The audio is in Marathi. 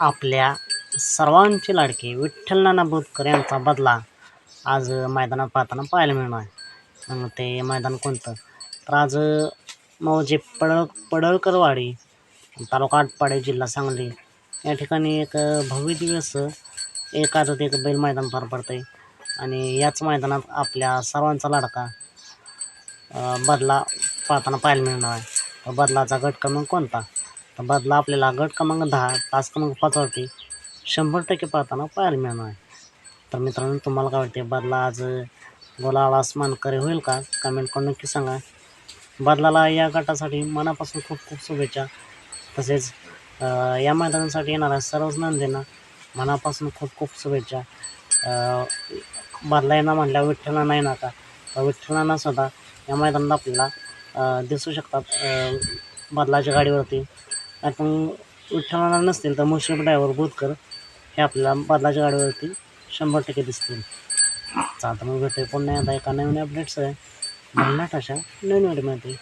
आपल्या सर्वांचे लाडके विठ्ठल नाना बोधकर यांचा बदला आज मैदानात पाहताना पाहायला मिळणार आहे. मग ते मैदान कोणतं? तर आज मौजे पडळ पडळकरवाडी तालुका आटपाडे जिल्हा सांगली. या ठिकाणी एक भव्य दिवस एक एक बैल मैदान पार पडतं आहे आणि याच मैदानात आपल्या सर्वांचा लाडका बदला पाहताना पाहायला मिळणार आहे. बदलाचा गट क्रमांक कोणता? बदला आपल्याला गट क्रमांक दहा तास क्रमांक पाचवरती शंभर टक्के पाहताना पाहायला मिळणार आहे. तर मित्रांनो तुम्हाला काय वाटते बदला आज गोलाला मानकरी होईल का? कमेंट करून नक्की सांगा. बदलाला या गटासाठी मनापासून खूप खूप शुभेच्छा. तसेच या मैदानासाठी येणाऱ्या सर्वच नंदींना मनापासून खूप खूप शुभेच्छा. बदला येणार म्हटल्या विठ्ठलांना येणार का तर विठ्ठलांना सुद्धा या मैदानात आपल्याला दिसू शकतात. बदलाच्या गाडीवरती आपण विठ्ठलाला नसतील तर मुश्रीफ ड्रायव्हर बोधकर हे आपल्याला बदलाच्या गाडीवरती शंभर टक्के दिसतील. चालतं मग भेटूया पुन्हा एकदा एका नवीन अपडेट्स आहे भन्नाट अशा नवीन व्हिडिओमध्ये